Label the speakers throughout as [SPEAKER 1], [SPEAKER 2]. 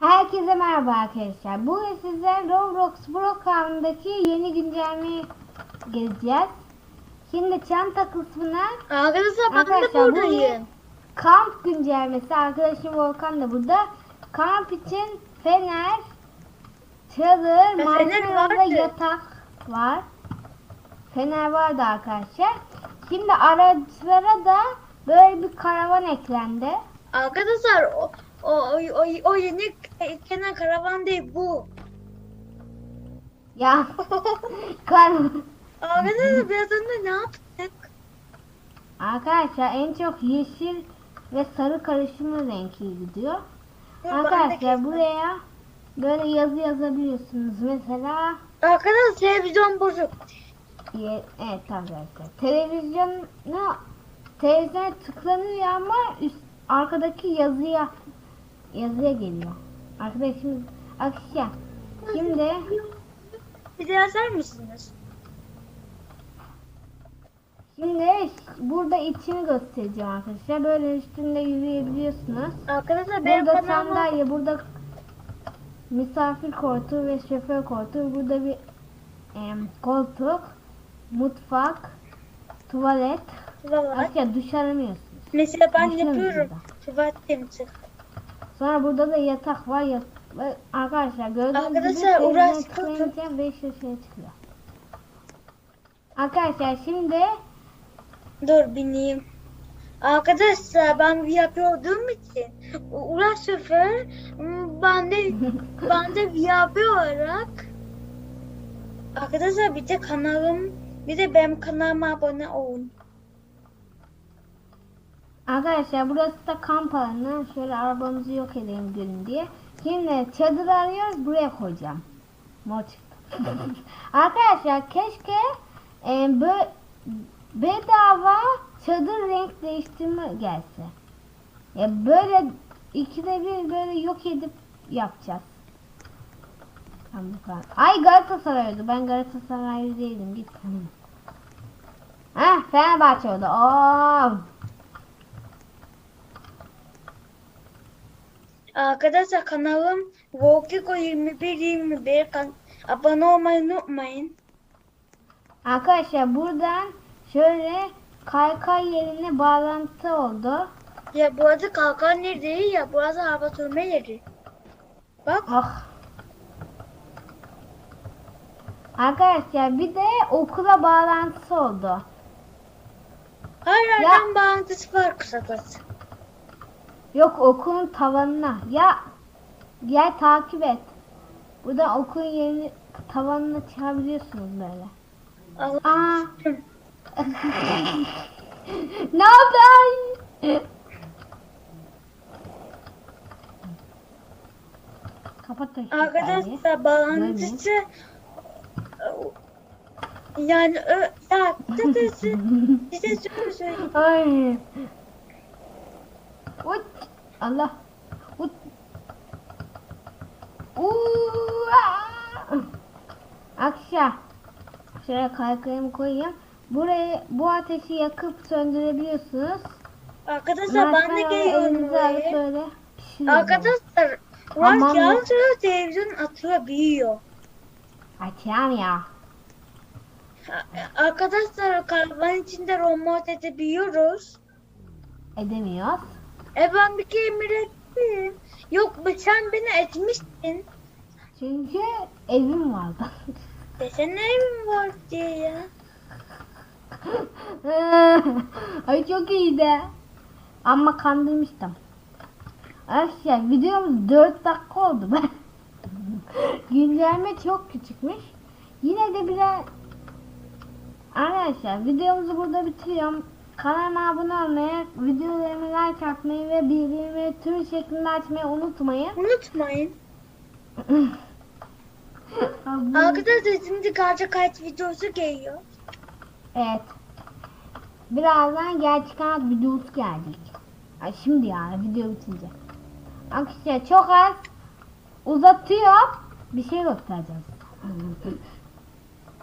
[SPEAKER 1] Herkese merhaba arkadaşlar. Bugün size Roblox Brookhaven'daki yeni güncellemeyi gezeceğiz. Şimdi çanta kısmına
[SPEAKER 2] Arkadaşlar ben de buradayım.
[SPEAKER 1] kamp güncellemesi. Arkadaşım Volkan da burada. Kamp için fener, çadır,
[SPEAKER 2] fener
[SPEAKER 1] marshmallow ve yatak var. Fener vardı arkadaşlar. Şimdi araçlara da böyle bir karavan eklendi.
[SPEAKER 2] Arkadaşlar o, o, o, o, o yeni kenar karavan değil bu.
[SPEAKER 1] Ya kar
[SPEAKER 2] Arkadaşlar biraz önce ne yaptık?
[SPEAKER 1] Arkadaşlar en çok yeşil ve sarı karışımı renkli gidiyor.
[SPEAKER 2] De
[SPEAKER 1] Arkadaşlar buraya böyle yazı yazabiliyorsunuz. Mesela
[SPEAKER 2] Arkadaşlar televizyon bozuk.
[SPEAKER 1] ye- evet arkadaşlar televizyonu televizyona tıklanıyor ama üst, arkadaki yazıya yazıya geliyor. Arkadaşımız akışa. Şimdi
[SPEAKER 2] Bize yazar mısınız?
[SPEAKER 1] şimdi burada içini göstereceğim arkadaşlar. Böyle üstünde yürüyebiliyorsunuz.
[SPEAKER 2] Arkadaşlar benim
[SPEAKER 1] Burada
[SPEAKER 2] kanalıma
[SPEAKER 1] sandalye, burada misafir koltuğu ve şoför koltuğu. Burada bir em, koltuk, mutfak, tuvalet.
[SPEAKER 2] var.
[SPEAKER 1] Aslında duş aramıyorsunuz.
[SPEAKER 2] Mesela ben
[SPEAKER 1] Düşünün
[SPEAKER 2] yapıyorum. Tuvalet temizlik.
[SPEAKER 1] Sonra burada da yatak var. Yat ve arkadaşlar gördüğünüz
[SPEAKER 2] Arkadaşlar,
[SPEAKER 1] gibi televizyona tıklayınca 5 yaşaya çıkıyor. Arkadaşlar şimdi
[SPEAKER 2] Dur bineyim. Arkadaşlar ben VIP olduğum için Uğraş şoför ben de ben de VIP olarak Arkadaşlar bir de kanalım bir de benim kanalıma abone olun.
[SPEAKER 1] Arkadaşlar burası da kamp alanı. Şöyle arabamızı yok edelim görün diye. Şimdi çadır arıyoruz. Buraya koyacağım. Çıktı. Arkadaşlar keşke e, böyle bedava çadır renk değiştirme gelse. Ya böyle ikide bir böyle yok edip yapacağız. Tamam, bu kadar. Ay Galatasaray'dı. Ben Galatasaraylı değilim. Git. Heh Fenerbahçe oldu. Oo.
[SPEAKER 2] Arkadaşlar kanalım Volkiko 21 21 kan abone olmayı unutmayın.
[SPEAKER 1] Arkadaşlar buradan şöyle kaykay yerine bağlantı oldu.
[SPEAKER 2] Ya bu arada kalkan yeri değil ya burası araba sürme yeri. Bak
[SPEAKER 1] Ah. Arkadaşlar bir de okula bağlantısı oldu.
[SPEAKER 2] her yerden bağlantısı var kısacası.
[SPEAKER 1] Yok okulun tavanına. Ya gel takip et. Buradan okulun yerini tavanına çıkabiliyorsunuz böyle. Aa. ne yaptın? Kapat da.
[SPEAKER 2] Arkadaşlar bağlantısı yani ö, ya kısacası size şöyle söyleyeyim.
[SPEAKER 1] Ay. Allah. Uaa. Akşa. Şöyle kaykayımı koyayım. Burayı bu ateşi yakıp söndürebiliyorsunuz.
[SPEAKER 2] Arkadaşlar ben de geliyorum buraya. Arkadaşlar
[SPEAKER 1] ya.
[SPEAKER 2] yalnız televizyon atılabiliyor.
[SPEAKER 1] Açayım ya.
[SPEAKER 2] Arkadaşlar karavan içinde remote edebiliyoruz.
[SPEAKER 1] Edemiyoruz.
[SPEAKER 2] E ben bir kere emir ettim. Yok sen beni etmiştin.
[SPEAKER 1] Çünkü evim vardı.
[SPEAKER 2] Desene evim var diye ya.
[SPEAKER 1] Ay çok iyiydi. Ama kandırmıştım. Arkadaşlar videomuz 4 dakika oldu. Ben Güncelleme çok küçükmüş. Yine de biraz Arkadaşlar videomuzu burada bitiriyorum. Kanalıma abone olmayı, videolarımı like atmayı ve bildirimleri tüm şeklinde açmayı unutmayın.
[SPEAKER 2] Unutmayın. Arkadaşlar şimdi garca kayıt videosu geliyor.
[SPEAKER 1] Evet. Birazdan gerçek hayat videosu gelecek. Ay şimdi yani video bitince. Arkadaşlar çok az uzatıyor. Bir şey göstereceğim.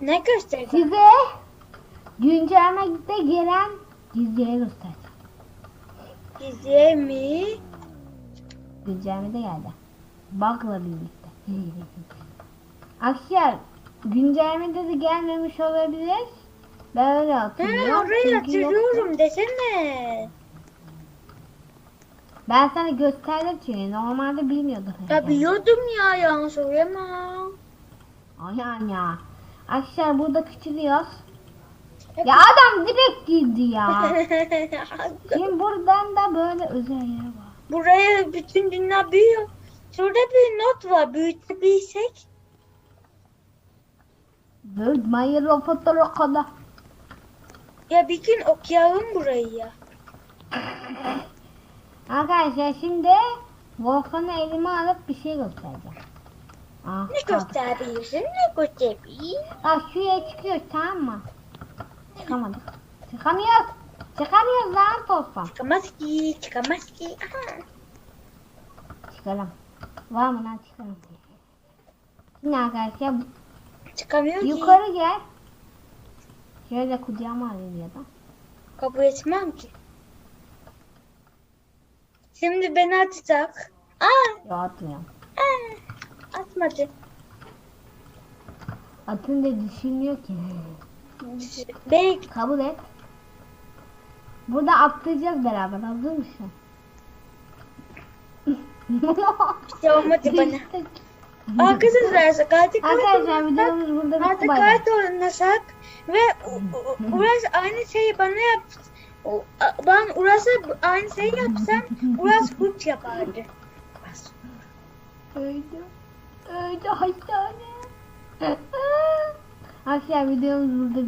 [SPEAKER 2] Ne göstereceğim?
[SPEAKER 1] Size güncellemede gelen gizliye göstereceğim.
[SPEAKER 2] Diziye mi?
[SPEAKER 1] Güncellemede geldi. Bug'la birlikte. Aksiyel güncellemede de gelmemiş olabilir. Ben öyle hatırlıyorum.
[SPEAKER 2] orayı
[SPEAKER 1] Çünkü yok-
[SPEAKER 2] hatırlıyorum desene.
[SPEAKER 1] Ben sana gösterdim çünkü normalde bilmiyordum.
[SPEAKER 2] Ya biliyordum ya yalan söyleyemem.
[SPEAKER 1] Aynen ya. Aksiyel burada küçülüyoruz. Ya adam direkt girdi ya. Şimdi buradan da böyle özel yer var.
[SPEAKER 2] Buraya bütün dünya büyüyor. Şurada bir not var. Büyütebilsek.
[SPEAKER 1] Büyütmeyi robotu kadar.
[SPEAKER 2] Ya bir gün okuyalım burayı ya.
[SPEAKER 1] Arkadaşlar şimdi Volkan'ı elime alıp bir şey göstereceğim. Ah,
[SPEAKER 2] Ne
[SPEAKER 1] kalk.
[SPEAKER 2] gösterebilirsin ne gösterebilirsin.
[SPEAKER 1] Ah şuraya çıkıyoruz tamam mı? Çıkamadık. Çıkamıyoruz. Çıkamıyoruz lan toplam.
[SPEAKER 2] Çıkamaz ki çıkamaz ki. Aha.
[SPEAKER 1] Çıkalım. Var mı lan çıkalım. Şimdi arkadaşlar
[SPEAKER 2] Çıkamıyor ki.
[SPEAKER 1] yukarı gel. Şöyle kucağıma alayım ya da.
[SPEAKER 2] Kabul etmem ki. Şimdi beni atacak. Aa,
[SPEAKER 1] Yok atmıyorum.
[SPEAKER 2] aa, atmadı.
[SPEAKER 1] Atınca düşünmüyor ki.
[SPEAKER 2] Belki
[SPEAKER 1] Kabul et. Burada atlayacağız beraber. Hazır mısın?
[SPEAKER 2] şey olmadı bana. Arkadaşlar artık
[SPEAKER 1] Arkadaşlar videomuz burada bitti.
[SPEAKER 2] Artık kart oynasak ve Uras aynı şeyi bana yap. Ben Uras'a aynı şeyi yapsam Uras kurt yapardı.
[SPEAKER 1] Öldü. Öldü hastane. Arkadaşlar videomuz burada.